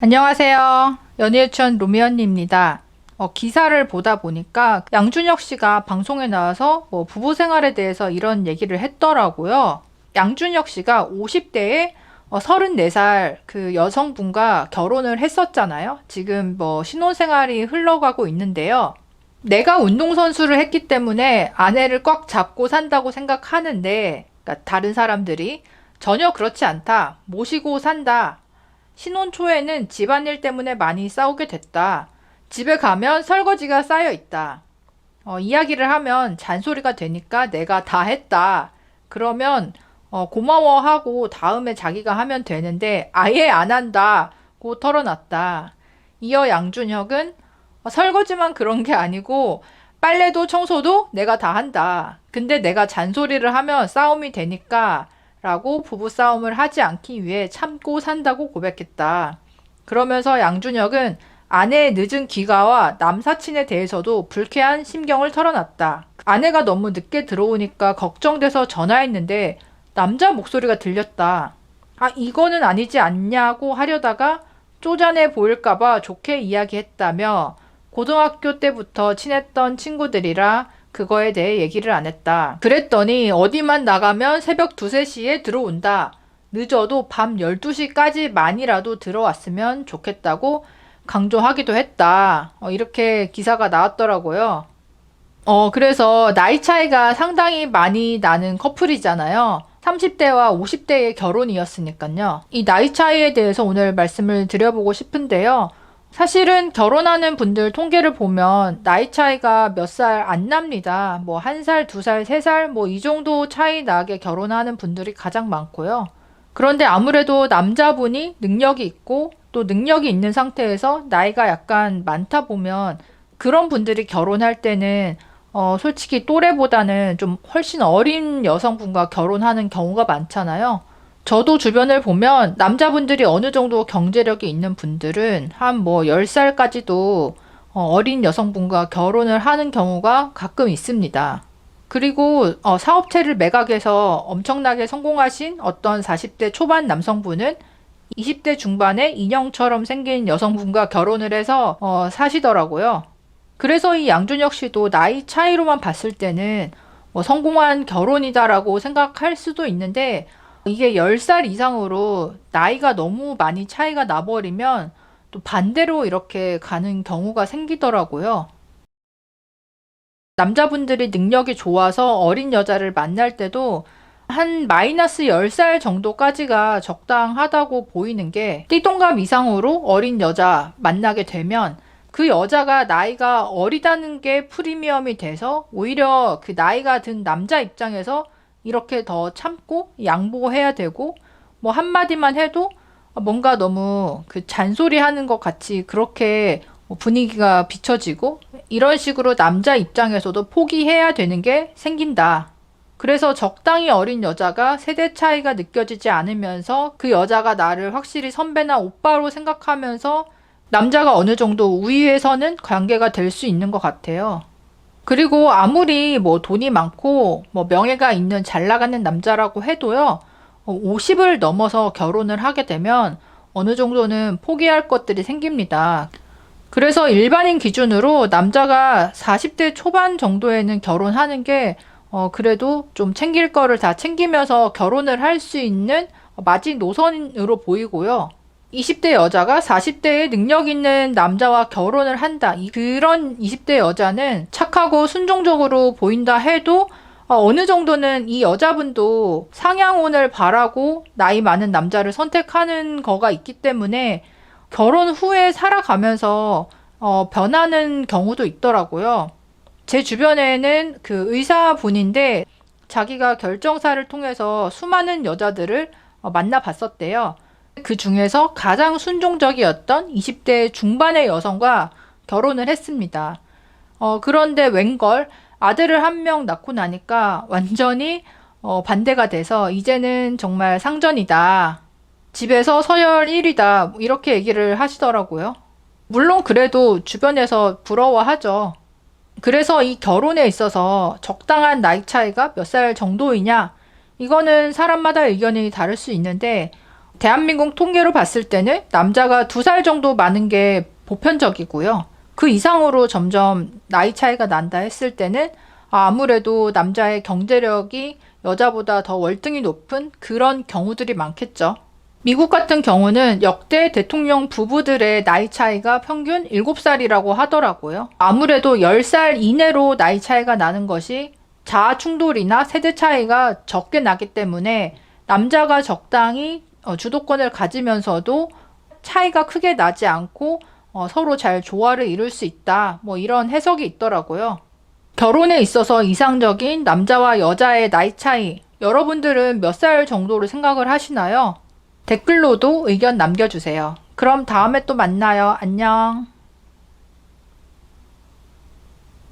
안녕하세요. 연예유치원 로미언니입니다. 어, 기사를 보다 보니까 양준혁 씨가 방송에 나와서 뭐 부부 생활에 대해서 이런 얘기를 했더라고요. 양준혁 씨가 50대에 어, 34살 그 여성분과 결혼을 했었잖아요. 지금 뭐 신혼생활이 흘러가고 있는데요. 내가 운동선수를 했기 때문에 아내를 꽉 잡고 산다고 생각하는데, 그러니까 다른 사람들이 전혀 그렇지 않다. 모시고 산다. 신혼 초에는 집안일 때문에 많이 싸우게 됐다. 집에 가면 설거지가 쌓여 있다. 어, 이야기를 하면 잔소리가 되니까 내가 다 했다. 그러면 어, 고마워하고 다음에 자기가 하면 되는데 아예 안 한다고 털어놨다. 이어 양준혁은 어, 설거지만 그런 게 아니고 빨래도 청소도 내가 다 한다. 근데 내가 잔소리를 하면 싸움이 되니까 라고 부부싸움을 하지 않기 위해 참고 산다고 고백했다. 그러면서 양준혁은 아내의 늦은 귀가와 남사친에 대해서도 불쾌한 심경을 털어놨다. 아내가 너무 늦게 들어오니까 걱정돼서 전화했는데 남자 목소리가 들렸다. 아, 이거는 아니지 않냐고 하려다가 쪼잔해 보일까봐 좋게 이야기했다며 고등학교 때부터 친했던 친구들이라 그거에 대해 얘기를 안 했다. 그랬더니 어디만 나가면 새벽 2, 3시에 들어온다. 늦어도 밤 12시까지만이라도 들어왔으면 좋겠다고 강조하기도 했다. 어, 이렇게 기사가 나왔더라고요. 어, 그래서 나이 차이가 상당히 많이 나는 커플이잖아요. 30대와 50대의 결혼이었으니까요. 이 나이 차이에 대해서 오늘 말씀을 드려보고 싶은데요. 사실은 결혼하는 분들 통계를 보면 나이 차이가 몇 살 안 납니다. 뭐 한 살, 두 살, 세 살, 뭐 이 정도 차이 나게 결혼하는 분들이 가장 많고요. 그런데 아무래도 남자분이 능력이 있고 또 능력이 있는 상태에서 나이가 약간 많다 보면 그런 분들이 결혼할 때는 어, 솔직히 또래보다는 좀 훨씬 어린 여성분과 결혼하는 경우가 많잖아요. 저도 주변을 보면 남자분들이 어느 정도 경제력이 있는 분들은 한 뭐 10살까지도 어, 어린 여성분과 결혼을 하는 경우가 가끔 있습니다. 그리고 어, 사업체를 매각해서 엄청나게 성공하신 어떤 40대 초반 남성분은 20대 중반에 인형처럼 생긴 여성분과 결혼을 해서 어, 사시더라고요. 그래서 이 양준혁 씨도 나이 차이로만 봤을 때는 뭐 성공한 결혼이다라고 생각할 수도 있는데 이게 10살 이상으로 나이가 너무 많이 차이가 나버리면 또 반대로 이렇게 가는 경우가 생기더라고요. 남자분들이 능력이 좋아서 어린 여자를 만날 때도 한 마이너스 10살 정도까지가 적당하다고 보이는 게 띠동갑 이상으로 어린 여자 만나게 되면 그 여자가 나이가 어리다는 게 프리미엄이 돼서 오히려 그 나이가 든 남자 입장에서 이렇게 더 참고 양보해야 되고 뭐 한마디만 해도 뭔가 너무 그 잔소리 하는 것 같이 그렇게 뭐 분위기가 비춰지고 이런 식으로 남자 입장에서도 포기해야 되는 게 생긴다. 그래서 적당히 어린 여자가 세대 차이가 느껴지지 않으면서 그 여자가 나를 확실히 선배나 오빠로 생각하면서 남자가 어느 정도 우위에서는 관계가 될 수 있는 것 같아요. 그리고 아무리 뭐 돈이 많고 뭐 명예가 있는 잘 나가는 남자라고 해도요, 50을 넘어서 결혼을 하게 되면 어느 정도는 포기할 것들이 생깁니다. 그래서 일반인 기준으로 남자가 40대 초반 정도에는 결혼하는 게 어, 그래도 좀 챙길 거를 다 챙기면서 결혼을 할 수 있는 마지노선으로 보이고요. 20대 여자가 40대에 능력 있는 남자와 결혼을 한다. 이- 그런 20대 여자는 착하고 순종적으로 보인다 해도 어, 느 정도는 이 여자분도 상향혼을 바라고 나이 많은 남자를 선택하는 거가 있기 때문에 결혼 후에 살아가면서 어, 변하는 경우도 있더라고요. 제 주변에는 그 의사분인데 자기가 결정사를 통해서 수많은 여자들을 어, 만나봤었대요. 그 중에서 가장 순종적이었던 20대 중반의 여성과 결혼을 했습니다. 어, 그런데 웬걸 아들을 한 명 낳고 나니까 완전히 어, 반대가 돼서 이제는 정말 상전이다. 집에서 서열 1위다. 이렇게 얘기를 하시더라고요. 물론 그래도 주변에서 부러워하죠. 그래서 이 결혼에 있어서 적당한 나이 차이가 몇 살 정도이냐? 이거는 사람마다 의견이 다를 수 있는데 대한민국 통계로 봤을 때는 남자가 두 살 정도 많은 게 보편적이고요. 그 이상으로 점점 나이 차이가 난다 했을 때는 아, 아무래도 남자의 경제력이 여자보다 더 월등히 높은 그런 경우들이 많겠죠. 미국 같은 경우는 역대 대통령 부부들의 나이 차이가 평균 7살이라고 하더라고요. 아무래도 10살 이내로 나이 차이가 나는 것이 자아 충돌이나 세대 차이가 적게 나기 때문에 남자가 적당히 어, 주도권을 가지면서도 차이가 크게 나지 않고 어, 서로 잘 조화를 이룰 수 있다. 뭐 이런 해석이 있더라고요. 결혼에 있어서 이상적인 남자와 여자의 나이 차이, 여러분들은 몇 살 정도로 생각을 하시나요? 댓글로도 의견 남겨주세요. 그럼 다음에 또 만나요. 안녕.